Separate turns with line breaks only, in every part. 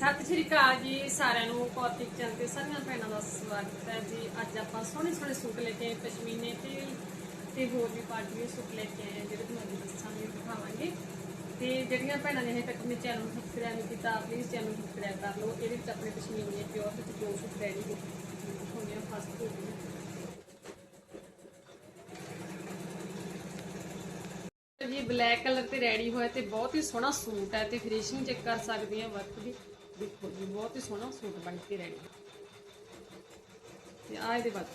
ਸਤਿ ਸ਼੍ਰੀ ਅਕਾਲ ਜੀ ਸਾਰਿਆਂ ਨੂੰ, ਕੌਤਿਕ ਚੈਨਲ ਤੇ ਸਾਰੀਆਂ ਭੈਣਾਂ ਦਾ ਸਵਾਗਤ ਹੈ ਜੀ। ਅੱਜ ਆਪਾਂ ਸੋਹਣੇ ਸੋਹਣੇ ਸੂਟ ਲੈ ਕੇ ਪਸ਼ਮੀਨੇ ਤੇ ਤੇ ਹੋਰ ਵੀ ਪਾਰਟੀ ਸੂਟ ਲੈ ਕੇ ਆਏ ਜਿਹੜੇ ਤੁਹਾਨੂੰ ਦੱਸਾਂਗੇ, ਦਿਖਾਵਾਂਗੇ। ਤੇ ਜਿਹੜੀਆਂ ਭੈਣਾਂ ਨੇ ਹਜੇ ਤੱਕ ਮੇਰੇ ਚੈਨਲ ਨੂੰ ਸਬਸਕ੍ਰਾਈਬ ਨਹੀਂ ਕੀਤਾ ਪਲੀਜ਼ ਚੈਨਲ ਨੂੰ ਸਬਸਕ੍ਰਾਈਬ ਕਰ ਲਓ। ਇਹਦੇ ਵਿੱਚ ਆਪਣੇ ਪਸ਼ਮੀਨੇ ਪਿਓਰ ਵਿੱਚ ਜੋ ਸੂਟ ਰੈਡੀ ਹੁੰਦੇ ਆ ਫਸਟ ਸੂਟ ਜੀ ਬਲੈਕ ਕਲਰ ਤੇ ਰੈਡੀ ਹੋਇਆ ਤੇ ਬਹੁਤ ਹੀ ਸੋਹਣਾ ਸੂਟ ਹੈ ਤੇ ਫਿਨਿਸ਼ਿੰਗ ਚੈੱਕ ਕਰ ਸਕਦੇ ਆ ਵਰਕ ਦੀ। ਦੇਖੋ ਜੀ ਬਹੁਤ ਹੀ ਸੋਹਣਾ ਸੂਟ ਬਣ ਕੇ ਰੈਡੀ ਤੇ ਆ ਇਹਦੇ ਬਾਅਦ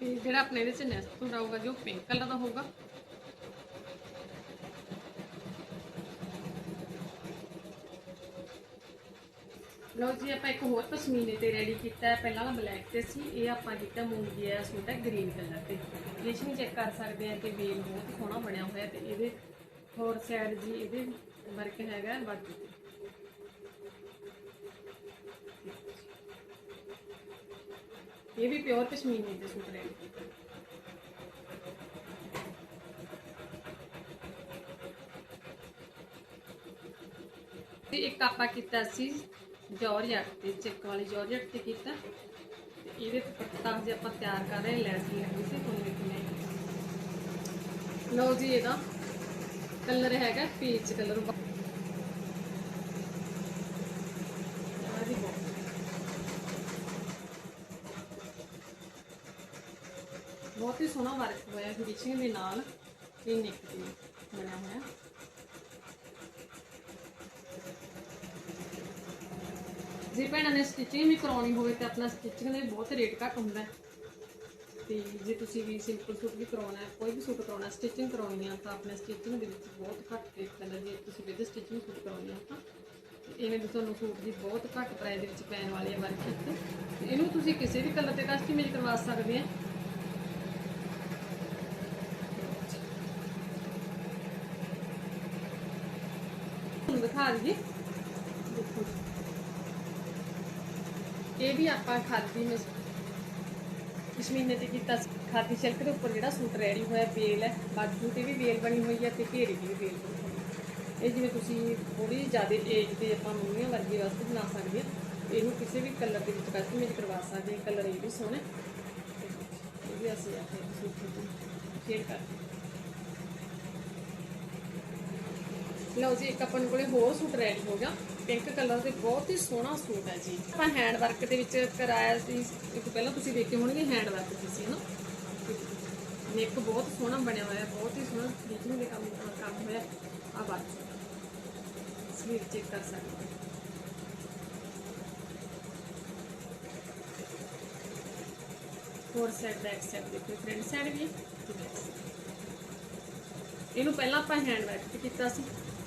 ਤੇ ਜਿਹੜਾ ਆਪਣੇ ਇਹਦੇ ਚ ਨੈਸਟ ਹੁੰਦਾ ਹੋਊਗਾ ਜੋ ਪਿੰਕ ਕਲਰ ਦਾ ਹੋਊਗਾ ਲਓ ਜੀ, ਆਪਾਂ ਇੱਕ ਹੋਰ ਪਸ਼ਮੀਨੇ ਤੇ ਰੈਡੀ ਕੀਤਾ ਹੈ। ਪਹਿਲਾਂ ਵਾਲਾ ਬਲੈਕ ਤੇ ਸੀ, ਇਹ ਆਪਾਂ ਕੀਤਾ ਮੂੰਗੀ ਆ ਸੂਟ ਗ੍ਰੀਨ ਕਲਰ ਤੇ। ਫਿਨਿਸ਼ਿੰਗ ਚੈੱਕ ਕਰ ਸਕਦੇ ਆ ਕਿ ਵੇਲ ਬਹੁਤ ਸੋਹਣਾ ਬਣਿਆ ਹੋਇਆ ਤੇ ਇਹਦੇ ਹੋਰ ਸਾਈਡ ਜੀ ਇਹਦੇ ਵਰਕ ਹੈਗਾ ਬਾਕੀ ਇਹ ਵੀ ਪਿਓਰ ਪਸ਼ਮੀਨੇ ਦੇ ਸੂਟ ਰੈਡੀ ਕੀਤਾ। ਇੱਕ ਆਪਾਂ ਕੀਤਾ ਸੀ ਜੌਰਜਟ ਤੇ ਚੈੱਕ ਵਾਲੀ ਜੌਰਜਟ ਤੇ ਕੀਤਾ। ਤੇ ਇਹਦੇ ਜੇ ਆਪਾਂ ਤਿਆਰ ਕਰ ਰਹੇ ਲੈਸ ਲੱਗੀ ਸੀ ਤੁਹਾਨੂੰ ਦੇਖਣੇ ਲਓ ਜੀ ਇਹਦਾ ਕਲਰ ਹੈਗਾ, ਪੀਚ ਕਲਰ। ਬਹੁਤ। ਹੀ ਸੋਹਣਾ ਵਰਕ ਹੋਇਆ ਫਿਨਿਸ਼ਿੰਗ ਦੇ ਨਾਲ, ਇਹ ਨਿਕ ਬਣਿਆ ਹੋਇਆ। ਜੇ ਭੈਣਾਂ ਨੇ ਸਟਿਚਿੰਗ ਵੀ ਕਰਾਉਣੀ ਹੋਵੇ ਤਾਂ ਆਪਣਾ ਸਟਿਚਿੰਗ ਦੇ ਬਹੁਤ ਰੇਟ ਘੱਟ ਹੁੰਦਾ ਹੈ। ਤੇ ਜੇ ਤੁਸੀਂ ਵੀ ਸਿੰਪਲ ਸੂਟ ਵੀ ਕਰਾਉਣਾ ਹੈ, ਕੋਈ ਵੀ ਸੂਟ ਕਰਾਉਣਾ ਸਟਿਚਿੰਗ ਕਰਾਉਣੀ ਆ ਤਾਂ ਆਪਣੇ ਸਟਿਚਿੰਗ ਦੇ ਵਿੱਚ ਬਹੁਤ ਘੱਟ ਰੇਟ ਪੈਂਦਾ। ਜੇ ਤੁਸੀਂ ਵਿਦ ਸਟਿਚਿੰਗ ਸੂਟ ਕਰਾਉਣੀ ਆ ਤਾਂ ਇਹਨੇ ਵੀ ਤੁਹਾਨੂੰ ਸੂਟ ਦੀ ਬਹੁਤ ਘੱਟ ਪ੍ਰਾਈਸ ਦੇ ਵਿੱਚ ਪੈਣ ਵਾਲੀ ਹੈ ਵਰਕ ਤੇ। ਇਹਨੂੰ ਤੁਸੀਂ ਕਿਸੇ ਵੀ ਕਲਰ ਤੇ ਕਸਟਮਾਈਜ਼ ਕਰਵਾ ਸਕਦੇ ਆ। ਦਿਖਾ ਦਈਏ। ਇਹ ਵੀ ਆਪਾਂ ਖਾਦੀ ਮਸ ਪਸ਼ਮੀਨੇ ਤੇ ਕੀਤਾ ਖਾਦੀ ਸਿਲਕ ਦੇ ਉੱਪਰ ਜਿਹੜਾ ਸੂਟ ਰੈਡੀ ਹੋਇਆ, ਵੇਲ ਹੈ। ਬਾਜੂ ਤੇ ਵੀ ਵੇਲ ਬਣੀ ਹੋਈ ਹੈ ਤੇ ਘੇਰੇ ਦੀ ਵੀ ਵੇਲ ਬਣੀ ਹੋਈ ਹੈ। ਇਹ ਜਿਵੇਂ ਤੁਸੀਂ ਥੋੜੀ ਜ਼ਿਆਦਾ ਏਜ 'ਤੇ ਆਪਾਂ ਮੰਮੀਆਂ ਵਰਗੇ ਵਾਸਤੇ ਬਣਾ ਸਕਦੇ ਹਾਂ, ਇਹਨੂੰ ਕਿਸੇ ਵੀ ਕਲਰ ਦੇ ਵਿੱਚ ਕਸਟਮਾਈਜ਼ ਕਰਵਾ ਸਕਦੇ ਹਾਂ। ਕਲਰ ਇਹ ਵੀ ਸੋਹਣਾ। ਹੈ। ਇਹ ਵੀ ਅਸੀਂ ਆਪਣੇ ਸੂਟ ਨੂੰ ਸ਼ੇਅਰ ਕਰਦੇ ਹਾਂ ਲਓ ਜੀ, ਇੱਕ ਆਪਾਂ ਕੋਲੇ ਹੋਰ ਸੂਟ ਰੈਡੀ ਹੋ ਗਿਆ। ਪਿੰਕ ਕਲਰ ਦੇ ਬਹੁਤ ਹੀ ਸੋਹਣਾ ਸੂਟ ਹੈ ਜੀ। ਆਪਾਂ ਹੈਂਡ ਵਰਕ ਦੇ ਵਿੱਚ ਕਰਾਇਆ ਸੀ, ਇੱਕ ਪਹਿਲਾਂ ਤੁਸੀਂ ਦੇਖੇ ਹੋਣਗੇ ਹੈਂਡ ਵਰਕ ਸੀ ਨਾ ਨੇਕ ਬਹੁਤ ਸੋਹਣਾ ਬਣਿਆ ਹੋਇਆ, ਬਹੁਤ ਹੀ ਸੋਹਣਾ ਫਿਟਿੰਗ ਦੇ ਕੰਮ ਕੰਮ ਹੋਇਆ। ਆ ਬਾਤ ਸਲੀਵ ਚੈੱਕ ਕਰ ਸਕਦੇ ਹੋ। ਫੋਰ ਸਾਈਡ ਬੈਕ ਸਾਈਡ ਦੇਖੋ ਫਰੰਟ ਸਾਈਡ ਵੀ ਇਹਨੂੰ ਪਹਿਲਾਂ ਆਪਾਂ ਹੈਂਡ ਵਰਕ ਕੀਤਾ ਸੀ।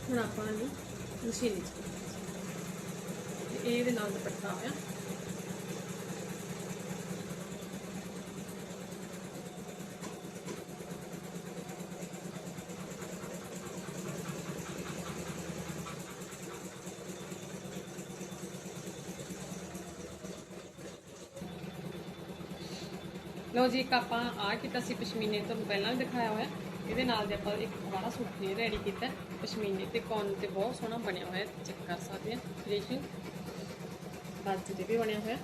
ਹੁਣ ਆਪਾਂ ਇਹਨੂੰ ਮਸ਼ੀਨ ਵਿੱਚ ਕੀਤਾ ਇਹਦੇ ਨਾਲ ਦੁਪੱਟਾ ਹੋਇਆ ਲਓ ਜੀ, ਇੱਕ ਆਪਾਂ ਆ ਕੀਤਾ ਸੀ ਪਸ਼ਮੀਨੇ, ਤੁਹਾਨੂੰ ਪਹਿਲਾਂ ਵੀ ਦਿਖਾਇਆ ਹੋਇਆ। ਇਹਦੇ ਨਾਲ ਦੇ ਆਪਾਂ ਇੱਕ ਵਾਲਾ ਸੂਟ ਫੇਰ ਰੈਡੀ ਕੀਤਾ ਪਸ਼ਮੀਨੇ ਤੇ ਕੌਨ ਤੇ ਬਹੁਤ ਸੋਹਣਾ ਬਣਿਆ ਹੋਇਆ ਚੈੱਕ ਕਰ ਸਕਦੇ ਆ ਫਿਨਿਸ਼ਿੰਗ ਬਾਜੂ ਤੇ ਵੀ ਬਣਿਆ ਹੋਇਆ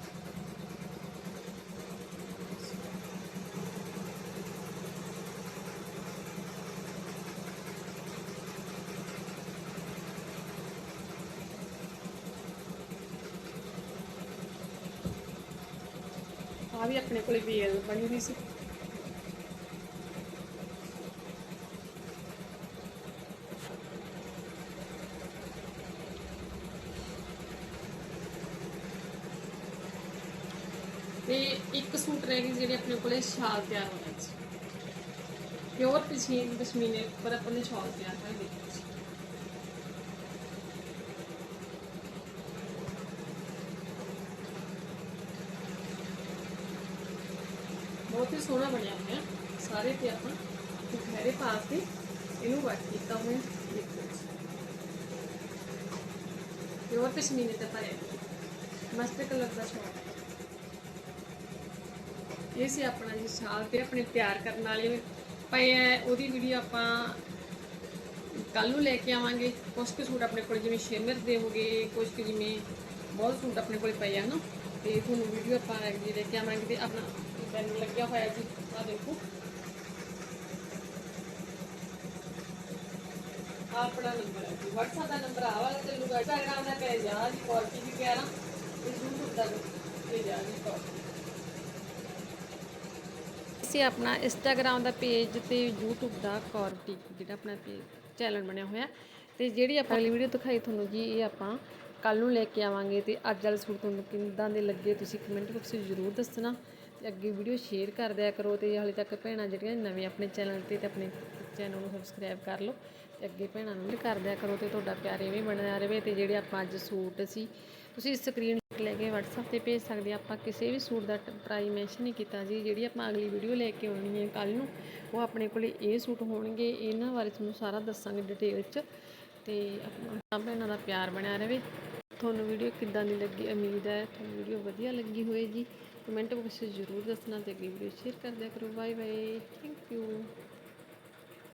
ਆ ਵੀ ਆਪਣੇ ਕੋਲੇ ਵੇਲ ਬਣੀ ਹੋਈ ਸੀ। ਤੇ ਇੱਕ ਸੂਟ ਰਹਿ ਗਈ ਜਿਹੜੇ ਆਪਣੇ ਕੋਲੇ ਸ਼ਾਲ ਤਿਆਰ ਹੋਣਾ ਸੀ। ਪਿਓਰ ਪਸ਼ਮੀਨੇ ਪਰ ਆਪਣੇ ਸ਼ਾਲ ਤਿਆਰ ਕਰ ਦਿੱਤੀ ਸੀ ਬਹੁਤ ਸੋਹਣਾ ਬਣਿਆ ਹੋਇਆ। ਸਾਰੇ ਤੇ ਆਪਾਂ ਘਰੇ ਪਾ ਕੇ ਇਹਨੂੰ ਵਟ ਕੀਤਾ ਹੋਇਆ। ਦੇਖੋ। ਪਿਓਰ ਪਸ਼ਮੀਨੇ ਤੇ ਪਾਇਆ ਮਸਤ ਕਲਰ ਦਾ ਸ਼ਾਲ ਇਹ ਸੀ ਆਪਣਾ ਜੀ ਸ਼ਾਲ ਤੇ ਆਪਣੇ ਤਿਆਰ ਕਰਨ ਵਾਲੇ। ਪਏ ਹੈ ਉਹਦੀ ਵੀਡੀਓ ਆਪਾਂ ਕੱਲ ਨੂੰ ਲੈ ਕੇ ਆਵਾਂਗੇ। ਕੁਝ ਕੁ ਸੂਟ ਆਪਣੇ ਕੋਲ ਜਿਵੇਂ ਸ਼ਿਮਰ ਦੇ ਹੋਗੇ ਕੁਝ ਕੁ ਜਿਵੇਂ ਬਹੁਤ ਸੂਟ ਆਪਣੇ ਕੋਲ ਪਏ ਆ ਨਾ। ਤੇ ਤੁਹਾਨੂੰ ਵੀਡੀਓ ਆਪਾਂ ਅਗਲੀ ਲੈ ਕੇ ਆਵਾਂਗੇ ਤੇ ਆਪਣਾ ਬੈਨਰ ਲੱਗਿਆ ਹੋਇਆ ਜੀ। ਆ ਦੇਖੋ। ਆਪਣਾ ਨੰਬਰ ਹੈ WhatsApp ਦਾ ਨੰਬਰ ਆ ਵਾਲਾ ਚੱਲੂਗਾ Instagram ਦਾ ਪੇਜ ਆ ਜੀ ਕੁਆਲਿਟੀ ਵੀ ਕਹਿ ਰਹਾ ਤੇ YouTube ਦਾ ਪੇਜ ਆ ਜੀ ਕੁਆਲਿਟੀ ਅਸੀਂ ਆਪਣਾ ਇੰਸਟਾਗ੍ਰam ਦਾ ਪੇਜ ਤੇ YouTube ਦਾ ਕੌਰਟੀ ਜਿਹੜਾ ਆਪਣਾ ਪੇਜ ਚੈਨਲ ਬਣਿਆ ਹੋਇਆ। ਤੇ ਜਿਹੜੀ ਆਪਾਂ ਅਗਲੀ ਵੀਡੀਓ ਦਿਖਾਈ ਤੁਹਾਨੂੰ ਜੀ, ਇਹ ਆਪਾਂ ਕੱਲ ਨੂੰ ਲੈ ਕੇ ਆਵਾਂਗੇ। ਤੇ ਅੱਜ ਵਾਲੇ ਸੂਟ ਤੁਹਾਨੂੰ ਕਿੰਦਾਂ ਦੇ ਲੱਗੇ, ਤੁਸੀਂ ਕਮੈਂਟ ਬਾਕਸ ਵਿੱਚ ਜ਼ਰੂਰ ਦੱਸਣਾ। ਅੱਗੇ ਵੀਡੀਓ ਸ਼ੇਅਰ ਕਰ ਦਿਆ ਕਰੋ ਤੇ ਹਾਲੇ ਤੱਕ ਭੈਣਾਂ ਜਿਹੜੀਆਂ ਨਵੇਂ ਆਪਣੇ ਚੈਨਲ ਤੇ ਤੇ ਆਪਣੇ ਚੈਨਲ ਨੂੰ ਸਬਸਕ੍ਰਾਈਬ ਕਰ ਲਓ ਤੇ ਅੱਗੇ ਭੈਣਾਂ ਨੂੰ ਵੀ ਕਰ ਦਿਆ ਕਰੋ ਤੇ ਤੁਹਾਡਾ ਪਿਆਰ ਐਵੇਂ ਬਣਿਆ ਰਹੇ ਤੇ ਜਿਹੜੇ ਆਪਾਂ ਅੱਜ ਸੂਟ ਸੀ, ਤੁਸੀਂ ਸਕਰੀਨ ਲੈ ਕੇ WhatsApp ਤੇ ਭੇਜ ਸਕਦੇ ਆ, ਆਪਾਂ ਕਿਸੇ ਵੀ ਸੂਟ ਦਾ ਪ੍ਰਾਈਸ ਮੈਂਸ਼ਨ ਨਹੀਂ ਕੀਤਾ ਜੀ, ਜਿਹੜੀ ਆਪਾਂ ਅਗਲੀ ਵੀਡੀਓ ਲੈ ਕੇ ਆਉਣੀ ਹੈ ਕੱਲ ਨੂੰ, ਉਹ ਆਪਣੇ ਕੋਲੇ ਇਹ ਸੂਟ ਹੋਣਗੇ, ਇਹਨਾਂ ਬਾਰੇ ਤੁਹਾਨੂੰ ਸਾਰਾ ਦੱਸਾਂਗੇ ਡਿਟੇਲ 'ਚ ਤੇ ਆਪਣਾ ਭੈਣਾਂ ਦਾ ਪਿਆਰ ਬਣਿਆ ਰਹੇ ਤੁਹਾਨੂੰ ਵੀਡੀਓ ਕਿੱਦਾਂ ਦੀ ਲੱਗੀ? ਉਮੀਦ ਹੈ ਤੁਹਾਨੂੰ ਵੀਡੀਓ ਵਧੀਆ ਲੱਗੀ ਹੋਏਗੀ। ਕਮੈਂਟ ਬਾਕਸ ਜ਼ਰੂਰ ਦੱਸਣਾ ਤੇ ਅੱਗੇ ਵੀਡੀਓ ਸ਼ੇਅਰ ਕਰ ਦਿਆ ਕਰੋ। Bye bye. Thank you